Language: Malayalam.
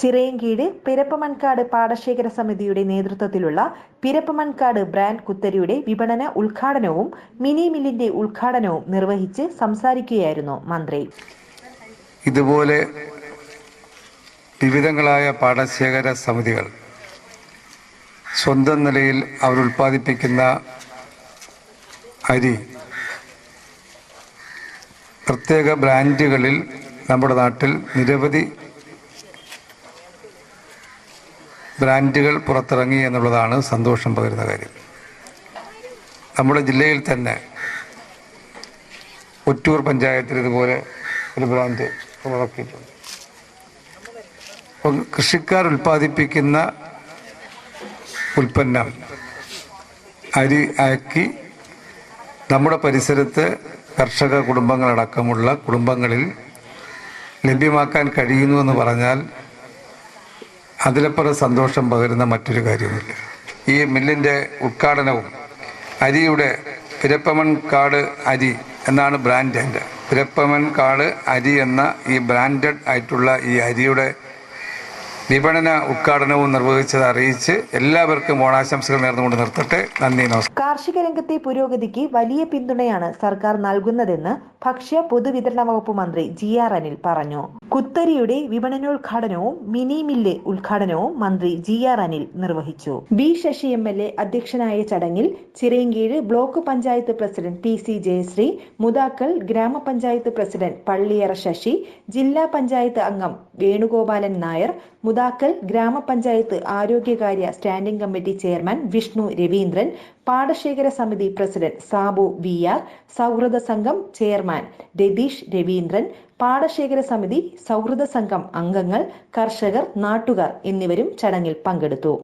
ചിറയൻകീഴ് പിരപ്പമൺകാട് പാടശേഖര സമിതിയുടെ നേതൃത്വത്തിലുള്ള പിരപ്പമൺകാട് ബ്രാൻഡ് കുത്തരിയുടെ വിപണന ഉദ്ഘാടനവും മിനി മില്ലിന്റെ ഉദ്ഘാടനവും നിർവഹിച്ച് സംസാരിക്കുകയായിരുന്നു മന്ത്രി. ഇതുപോലെ വിവിധങ്ങളായ പാടശേഖര സമിതികൾ സ്വന്തം നിലയിൽ അവർ ഉൽപ്പാദിപ്പിക്കുന്ന അരി പ്രത്യേക ബ്രാൻഡുകളിൽ നമ്മുടെ നാട്ടിൽ നിരവധി ബ്രാൻഡുകൾ പുറത്തിറങ്ങി എന്നുള്ളതാണ് സന്തോഷം പകരുന്ന കാര്യം. നമ്മുടെ ജില്ലയിൽ തന്നെ ഒറ്റൂർ പഞ്ചായത്തിൽ ഇതുപോലെ ഒരു ബ്രാൻഡ് ഇറക്കിയിട്ടുണ്ട് അപ്പം കൃഷിക്കാർ ഉൽപ്പാദിപ്പിക്കുന്ന ഉൽപ്പന്നം അരി ആക്കി നമ്മുടെ പരിസരത്ത് കർഷക കുടുംബങ്ങളടക്കമുള്ള കുടുംബങ്ങളിൽ ലഭ്യമാക്കാൻ കഴിയുന്നു എന്ന് പറഞ്ഞാൽ അതിലപ്പുറം സന്തോഷം പകരുന്ന മറ്റൊരു കാര്യമില്ല ഈ മില്ലിന്റെ ഉദ്ഘാടനവും അരിയുടെ പിരപ്പമൺ കാട് അരി എന്നാണ് ബ്രാൻഡ്. എന്റെ പിരപ്പമൺ കാട് അരി എന്ന ഈ ബ്രാൻഡഡ് ആയിട്ടുള്ള ഈ അരിയുടെ വിപണന ഉദ്ഘാടനവും നിർവഹിച്ചത് അറിയിച്ച് എല്ലാവർക്കും ഓണാശംസകൾ നേർന്നുകൊണ്ട് നിർത്തട്ടെ. നന്ദി നമസ്കാരം. കാർഷിക രംഗത്തെ പുരോഗതിക്ക് വലിയ പിന്തുണയാണ് സർക്കാർ നൽകുന്നതെന്ന് ഭക്ഷ്യ പൊതുവിതരണ വകുപ്പ് മന്ത്രി ജി ആർ അനിൽ പറഞ്ഞു. കുത്തരിയുടെ വിപണനോദ്ഘാടനവും മിനി മില്ല് ഉദ്ഘാടനവും മന്ത്രി ജി ആർ അനിൽ നിർവഹിച്ചു. B Sasi M L A അധ്യക്ഷനായ ചടങ്ങിൽ Chirayinkeezhu block panchayat president P C Jayasree Mudakkal ഗ്രാമപഞ്ചായത്ത് പ്രസിഡന്റ് പള്ളിയറ ശശി ജില്ലാ പഞ്ചായത്ത് അംഗം വേണുഗോപാലൻ നായർ മുതാക്കൽ ഗ്രാമപഞ്ചായത്ത് ആരോഗ്യകാര്യ standing committee chairman Vishnu Raveendran പാടശേഖര സമിതി പ്രസിഡന്റ് സാബു വി ആർ സൗഹൃദ സംഘം ചെയർമാൻ രതീഷ് രവീന്ദ്രൻ പാടശേഖര സമിതി സൗഹൃദ സംഘം അംഗങ്ങൾ കർഷകർ നാട്ടുകാർ എന്നിവരും ചടങ്ങിൽ പങ്കെടുത്തു.